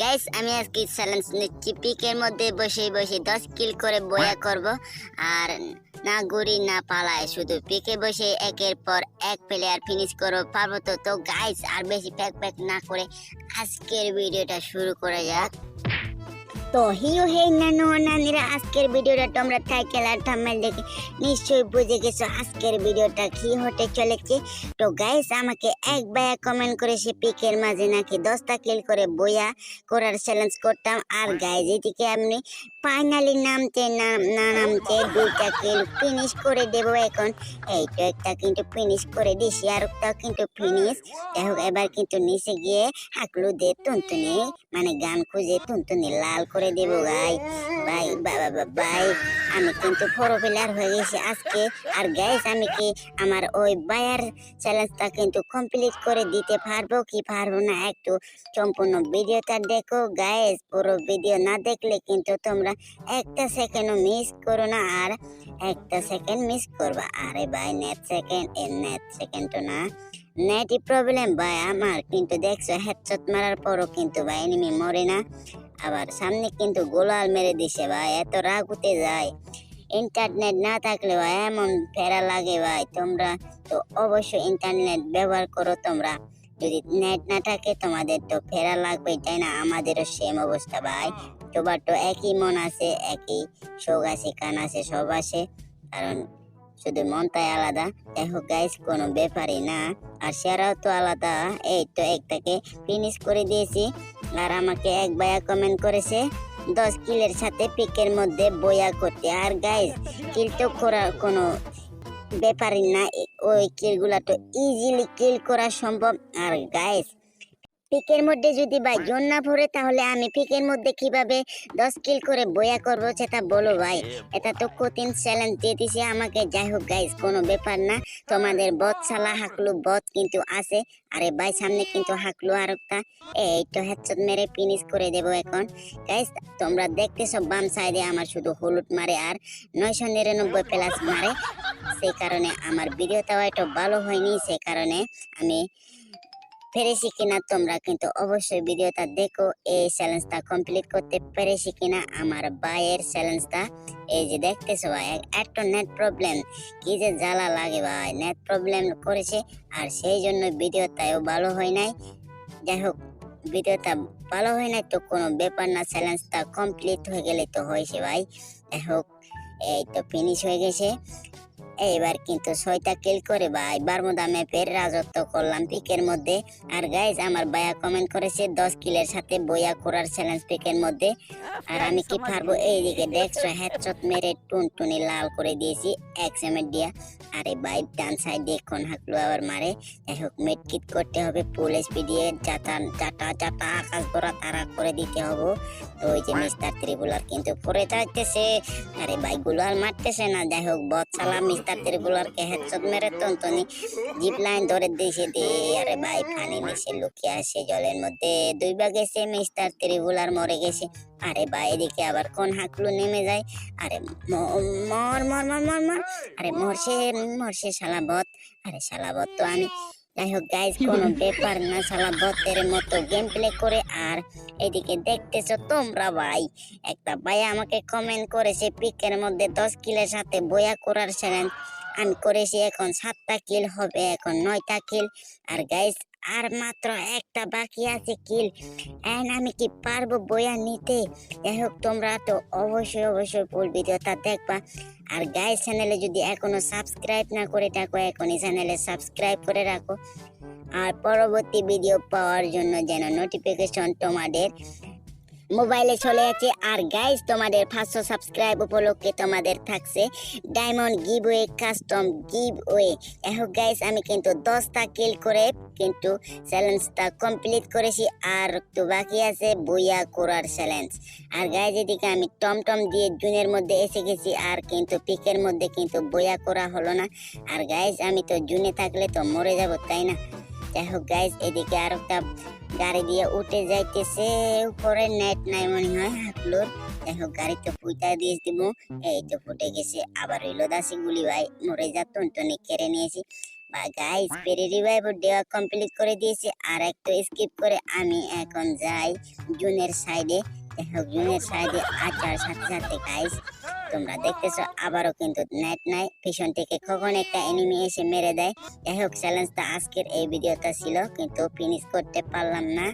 Guys আমি আজকে challenge নিচ্ছি পিকের মধ্যে বসে বসে দশ কিল করে বয়া করব। আর না গুড়ি না পালায় শুধু পিকে বসে একের পর এক প্লেয়ার ফিনিশ করব পারব তো। তো গাইস আর বেশি প্যাক প্যাক না করে আজকের ভিডিওটা শুরু করা যাক। তো হিও হে নানু নানিরা, আজকের ভিডিওটা তোমরা টাইটেল আর থাম্বনেল দেখে নিশ্চয়ই বুঝে গেছো আজকের ভিডিওটা কি হতে চলেছে। তো গাইস আমাকে এক বায়া কমেন্ট করেছে পিকের মাঝে নাকি দশটা কিল করে বইয়া করার চ্যালেঞ্জ করতাম। আর গাইজ এদিকে আপনি ফাইনালি নামতে না নামতে দুইটা কিল ফিনিশ করে দেবো এখন। এই তো একটা কিন্তু ফিনিশ করে দিছি, আর একটা কিন্তু ফিনিশ যাই হোক, এবার কিন্তু নিচে গিয়ে হাঁকলু দে টুনটুনি মানে গান খুঁজে টুনটুনি লাল করে দেবো, ভাই। ভাই বাবা ভাই, আমি কিন্তু ফোরো প্লেয়ার হয়ে গেছি আজকে। আর গাইস আমি কি আমার ওই বায়ার চ্যালেঞ্জটা কিন্তু কমপ্লিট করে দিতে পারব কি পারব না একটু সম্পূর্ণ ভিডিওটা দেখো। গাইস পুরো ভিডিও না দেখলে কিন্তু তোমরা একটা সেকেন্ডও মিস করো না আর একটা সেকেন্ড মিস করবা। আরে ভাই নেট সেকেন্ড এ নেট সেকেন্ড তো না। নেটই প্রবলেম ভাই, আমার কিন্তু দেখছ হেডশট মারার পরও কিন্তু ভাই এনিমি মরে না। আবার সামনে কিন্তু গোলাল মেরে দিছে ভাই, এত রাগ উঠে যায়। ইন্টারনেট না থাকলে ভাই এমন ফেরা লাগে ভাই, তোমরা তো অবশ্যই ইন্টারনেট ব্যবহার করো তোমরা। যদি নেট না থাকে, তোমাদের তো ফেরা লাগবে তাই না? আমাদেরও সেম অবস্থা ভাই। তোমার তো একই মন আছে, একই শোক আছে, কান আছে, সব আছে। কারণ শুধু মনটাই আলাদা। হোক গাইস কোনো ব্যাপারই না। আর সেরাও তো আলাদা। এই তো একটাকে ফিনিশ করে দিয়েছি। আর আমাকে এক ভাইয়া কমেন্ট করেছে, দশ কিলের সাথে পিকের মধ্যে বয়া করতে। আর গাইজ কিল তো করার কোনো ব্যাপারই না, ওই কিলগুলা তো ইজিলি কিল করা সম্ভব। আর গাইস পিকের মধ্যে যদি ভাই জোন না ভরে তাহলে আমি পিকের মধ্যে কীভাবে দশ কিল করে বয়া করব সেটা বলো ভাই। এটা তো কঠিন চ্যালেঞ্জ দিয়ে দিছে আমাকে। যাই হোক গাইস কোনো ব্যাপার না। তোমাদের বদ সালা হাকলু বদ কিন্তু আছে। আরে ভাই, সামনে কিন্তু হাকলু আর একটা এই তো হেডশট মেরে ফিনিশ করে দেবো এখন। গাইস তোমরা দেখতেছো বাম সাইডে আমার শুধু হলুদ মারে আর নয়শো নিরানব্বই প্লাস মারে। সেই কারণে আমার ভিডিওটাও একটু ভালো হয়নি। সেই কারণে আমি পেরেছি কিনা তোমরা কিন্তু অবশ্যই ভিডিওটা দেখো। এই চ্যালেঞ্জটা কমপ্লিট করতে পেরেছি কিনা আমার ভাইয়ের চ্যালেঞ্জটা এই যে দেখতেছো ভাই, এক- একটা নেট প্রবলেম কি যে জ্বালা লাগে ভাই নেট প্রবলেম করেছে আর সেই জন্য ভিডিওটাও ভালো হয় নাই। যাই হোক, ভিডিওটা ভালো হয় নাই তো কোনো ব্যাপার না চ্যালেঞ্জটা কমপ্লিট হয়ে গেলে তো হয়েছে ভাই। যাই হোক, এই তো ফিনিশ হয়ে গেছে। এইবার কিন্তু ছয়টা কিল করে ভাই বারমুদা ম্যাপের রাজত্ব করলাম। পিকের মধ্যে। আর গাইজ আমার ভাইয়া কমেন্ট করেছে, দশ কিলের সাথে বইয়া করার চ্যালেঞ্জ পিকের মধ্যে। আর আমি কি পারব? এইদিকে দেখছ হেডশট মেরে টুন টুনি লাল করে দিয়েছি এক সেমেট দিয়া। আরে ভাই, ডান সাইড কোন হাঁকলো আবার মারে? যাই হোক মেটকিট করতে হবে ফুল এসপি দিয়ে চাটা চাটা চাটা আকাশ ভরা তারা করে দিতে হবে। তো ওই যে মিস্টার ত্রিপুলার কিন্তু পরে থাকতেছে আরে ভাই, গুলাল মারতেছে না। যাই হোক বৎসালা মিস্টার ত্রিপুলারকে হেডশট মেরে টনটনি জিপ লাইন ধরে দিয়েছে দে আরে ভাই, পানি নিচে লুকিয়ে আছে জলের মধ্যে। দুই ভাগে সে গেছে তার ত্রিপুলার মরে গেছে। আরে ভাই, এদিকে আবার কোন হাঁকলু নেমে যায়? আরে মর মর মর মর মর। আরে মরছে মরছে শালা বত আরে শালা বত তো আমি যাই হোক গাইজ কোনো ব্যাপার না, শালা বতের মতো গেম প্লে করে। আর এদিকে দেখতেছো তোমরা ভাই, একটা ভাই আমাকে কমেন্ট করেছে পিকের মধ্যে দশ কিলের সাথে বয়া করার চ্যালেঞ্জ আমি করেছি, এখন সাতটা কিল হবে, এখন নয়টা কিল আর গাইস আর মাত্র একটা বাকি আছে কিল। এন আমি কি পারব বইয়া নিতে? যাই হোক, তোমরা তো অবশ্যই অবশ্যই ফুল ভিডিওটা দেখবা। আর গাইস চ্যানেলে যদি এখনও সাবস্ক্রাইব না করে থাকো, এখনই চ্যানেলে সাবস্ক্রাইব করে রাখো। আর পরবর্তী ভিডিও পাওয়ার জন্য যেন নোটিফিকেশন তোমাদের মোবাইলে চলে আছে। আর গাইস তোমাদের পাঁচশো সাবস্ক্রাইব উপলক্ষে তোমাদের থাকছে diamond giveaway custom giveaway এখন গাইস আমি কিন্তু দশটা কিল করে কিন্তু চ্যালেঞ্জটা কমপ্লিট করেছি। আর একটু বাকি আছে বইয়া করার চ্যালেঞ্জ আর গাইস এদিকে আমি টমটম দিয়ে জুনের মধ্যে এসে গেছি। আর কিন্তু পিকের মধ্যে কিন্তু বইয়া করা হলো না। আর গাইস আমি তো জুনে থাকলে তো মরে যাব, তাই না? যাই গাইস এদিকে আর একটা গাড়ি দিয়ে উঠে যাইতেছে। উপরে নেট নাই মনে হয় হাঁকলোর যাই হোক গাড়ি তো পুইতা দিয়ে দিব এই তো ফুটে গেছে, আবার হইল দাসি গুলি ভাই। মরে যা, টনটনি কেড়ে নিয়েছি। বা গাইস পেরি রিভাইভ দেওয়া কমপ্লিট করে দিয়েছি। আর একটু স্কিপ করে আমি এখন যাই জুনের সাইডে হোক জুনের সাইডে আচার সাথে সাথে গাইস তোমরা দেখতেছো, আবারও কিন্তু নাইট নাই। পিছন থেকে কখন একটা এনিমি এসে মেরে দেয়। যাই হোক চ্যালেঞ্জটা আজকের এই ভিডিওটা ছিল, কিন্তু ফিনিশ করতে পারলাম না।